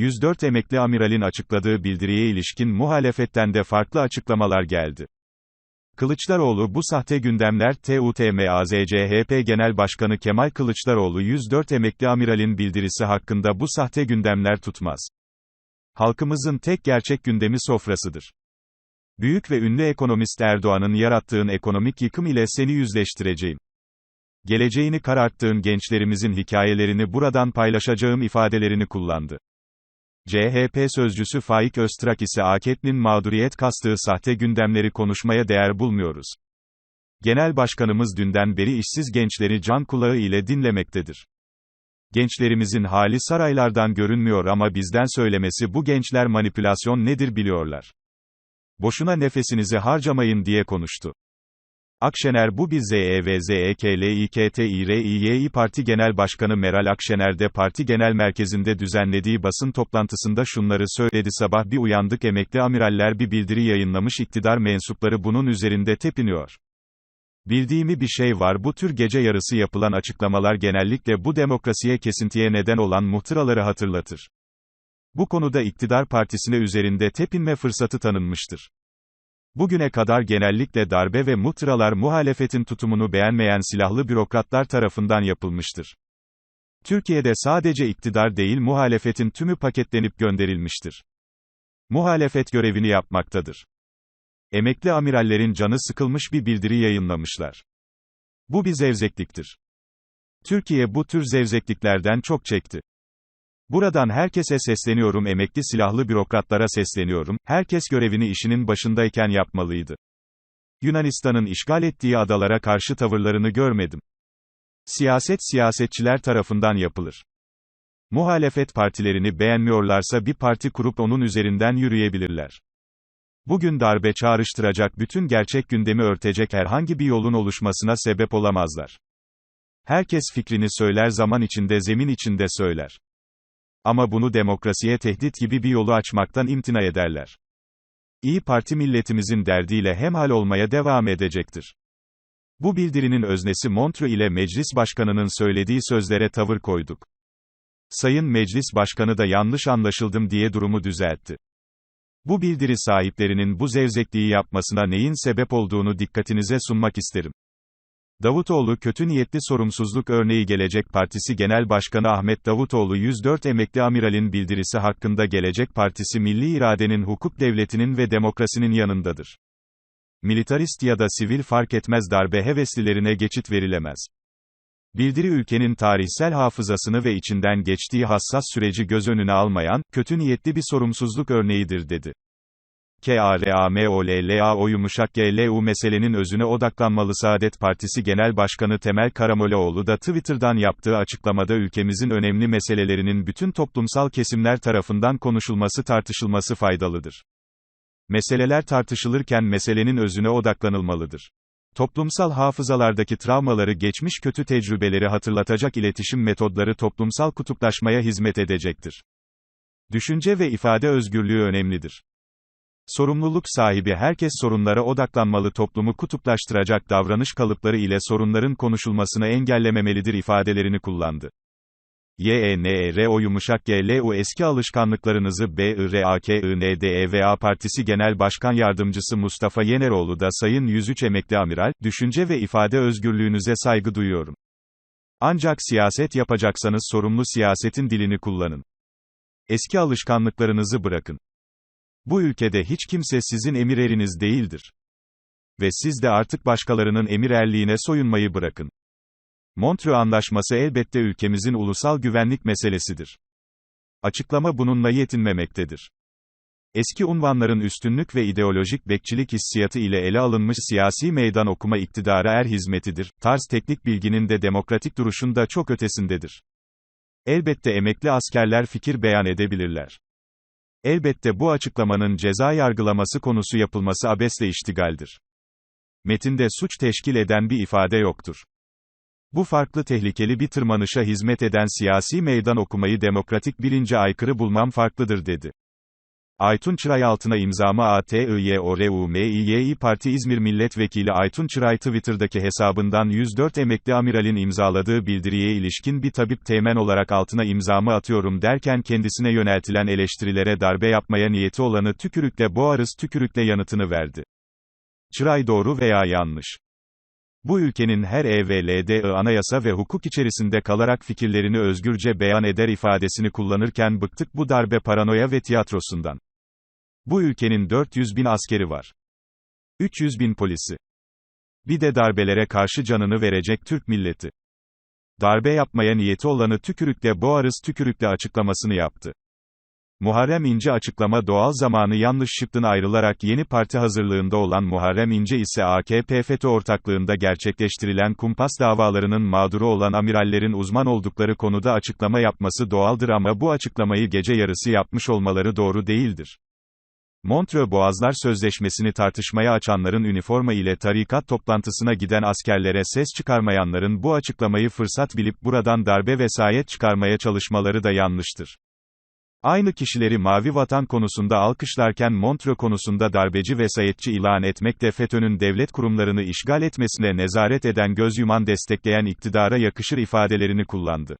104 emekli amiralin açıkladığı bildiriye ilişkin muhalefetten de farklı açıklamalar geldi. Kılıçdaroğlu bu sahte gündemler TUTMAZCHP Genel Başkanı Kemal Kılıçdaroğlu 104 emekli amiralin bildirisi hakkında bu sahte gündemler tutmaz. Halkımızın tek gerçek gündemi sofrasıdır. Büyük ve ünlü ekonomist Erdoğan'ın yarattığın ekonomik yıkım ile seni yüzleştireceğim. Geleceğini kararttığın gençlerimizin hikayelerini buradan paylaşacağım ifadelerini kullandı. CHP sözcüsü Faik Öztrak ise AKP'nin mağduriyet kastığı sahte gündemleri konuşmaya değer bulmuyoruz. Genel Başkanımız dünden beri işsiz gençleri can kulağı ile dinlemektedir. Gençlerimizin hali saraylardan görünmüyor ama bizden söylemesi bu gençler manipülasyon nedir biliyorlar. Boşuna nefesinizi harcamayın diye konuştu. Akşener bu bir ZEVZEKLİKTİRİY Parti Genel Başkanı Meral Akşener de parti genel merkezinde düzenlediği basın toplantısında şunları söyledi sabah bir uyandık emekli amiraller bir bildiri yayınlamış iktidar mensupları bunun üzerinde tepiniyor. Bildiğimi bir şey var bu tür gece yarısı yapılan açıklamalar genellikle bu demokrasiye kesintiye neden olan muhtıraları hatırlatır. Bu konuda iktidar partisine üzerinde tepinme fırsatı tanınmıştır. Bugüne kadar genellikle darbe ve muhtıralar muhalefetin tutumunu beğenmeyen silahlı bürokratlar tarafından yapılmıştır. Türkiye'de sadece iktidar değil muhalefetin tümü paketlenip gönderilmiştir. Muhalefet görevini yapmaktadır. Emekli amirallerin canı sıkılmış bir bildiri yayınlamışlar. Bu bir zevzekliktir. Türkiye bu tür zevzekliklerden çok çekti. Buradan herkese sesleniyorum emekli silahlı bürokratlara sesleniyorum, herkes görevini işinin başındayken yapmalıydı. Yunanistan'ın işgal ettiği adalara karşı tavırlarını görmedim. Siyaset siyasetçiler tarafından yapılır. Muhalefet partilerini beğenmiyorlarsa bir parti kurup onun üzerinden yürüyebilirler. Bugün darbe çağrıştıracak bütün gerçek gündemi örtecek herhangi bir yolun oluşmasına sebep olamazlar. Herkes fikrini söyler zaman içinde zemin içinde söyler. Ama bunu demokrasiye tehdit gibi bir yolu açmaktan imtina ederler. İyi Parti milletimizin derdiyle hemhal olmaya devam edecektir. Bu bildirinin öznesi Montreux ile Meclis Başkanı'nın söylediği sözlere tavır koyduk. Sayın Meclis Başkanı da yanlış anlaşıldım diye durumu düzeltti. Bu bildiri sahiplerinin bu zevzekliği yapmasına neyin sebep olduğunu dikkatinize sunmak isterim. Davutoğlu kötü niyetli sorumsuzluk örneği Gelecek Partisi Genel Başkanı Ahmet Davutoğlu 104 emekli amiralin bildirisi hakkında Gelecek Partisi milli iradenin hukuk devletinin ve demokrasinin yanındadır. Militarist ya da sivil fark etmez darbe heveslilerine geçit verilemez. Bildiri ülkenin tarihsel hafızasını ve içinden geçtiği hassas süreci göz önüne almayan, kötü niyetli bir sorumsuzluk örneğidir dedi. KARAMOLLAO yumuşak GLU meselenin özüne odaklanmalı Saadet Partisi Genel Başkanı Temel Karamollaoğlu da Twitter'dan yaptığı açıklamada ülkemizin önemli meselelerinin bütün toplumsal kesimler tarafından konuşulması tartışılması faydalıdır. Meseleler tartışılırken meselenin özüne odaklanılmalıdır. Toplumsal hafızalardaki travmaları geçmiş kötü tecrübeleri hatırlatacak iletişim metodları toplumsal kutuplaşmaya hizmet edecektir. Düşünce ve ifade özgürlüğü önemlidir. Sorumluluk sahibi herkes sorunlara odaklanmalı toplumu kutuplaştıracak davranış kalıpları ile sorunların konuşulmasını engellememelidir ifadelerini kullandı. YENERO yumuşak GLU eski alışkanlıklarınızı BIRAKINDEVA Partisi Genel Başkan Yardımcısı Mustafa Yeneroğlu da Sayın 103 Emekli Amiral, düşünce ve ifade özgürlüğünüze saygı duyuyorum. Ancak siyaset yapacaksanız sorumlu siyasetin dilini kullanın. Eski alışkanlıklarınızı bırakın. Bu ülkede hiç kimse sizin emir eriniz değildir. Ve siz de artık başkalarının emir erliğine soyunmayı bırakın. Montreux Anlaşması elbette ülkemizin ulusal güvenlik meselesidir. Açıklama bununla yetinmemektedir. Eski unvanların üstünlük ve ideolojik bekçilik hissiyatı ile ele alınmış siyasi meydan okuma iktidara er hizmetidir, tarz teknik bilginin de demokratik duruşun da çok ötesindedir. Elbette emekli askerler fikir beyan edebilirler. Elbette bu açıklamanın ceza yargılaması konusu yapılması abesle iştigaldir. Metinde suç teşkil eden bir ifade yoktur. Bu farklı tehlikeli bir tırmanışa hizmet eden siyasi meydan okumayı demokratik bilince aykırı bulmam farklıdır dedi. Aytun Çıray altına imzamı ATIYORUMİY Parti İzmir Milletvekili Aytun Çıray Twitter'daki hesabından 104 emekli amiralin imzaladığı bildiriye ilişkin bir tabip teğmen olarak altına imzamı atıyorum derken kendisine yöneltilen eleştirilere darbe yapmaya niyeti olanı tükürükle boğarız tükürükle yanıtını verdi. Çıray doğru veya yanlış. Bu ülkenin her evldi anayasa ve hukuk içerisinde kalarak fikirlerini özgürce beyan eder ifadesini kullanırken bıktık bu darbe paranoya ve tiyatrosundan. Bu ülkenin 400 bin askeri var. 300 bin polisi. Bir de darbelere karşı canını verecek Türk milleti. Darbe yapmaya niyeti olanı tükürükle boğarız tükürükle açıklamasını yaptı. Muharrem İnce açıklama doğal zamanı yanlış şıkkın ayrılarak yeni parti hazırlığında olan Muharrem İnce ise AKP FETÖ ortaklığında gerçekleştirilen kumpas davalarının mağduru olan amirallerin uzman oldukları konuda açıklama yapması doğaldır ama bu açıklamayı gece yarısı yapmış olmaları doğru değildir. Montreux Boğazlar Sözleşmesi'ni tartışmaya açanların üniforma ile tarikat toplantısına giden askerlere ses çıkarmayanların bu açıklamayı fırsat bilip buradan darbe vesayet çıkarmaya çalışmaları da yanlıştır. Aynı kişileri Mavi Vatan konusunda alkışlarken Montreux konusunda darbeci vesayetçi ilan etmek de FETÖ'nün devlet kurumlarını işgal etmesine nezaret eden göz yuman destekleyen iktidara yakışır ifadelerini kullandı.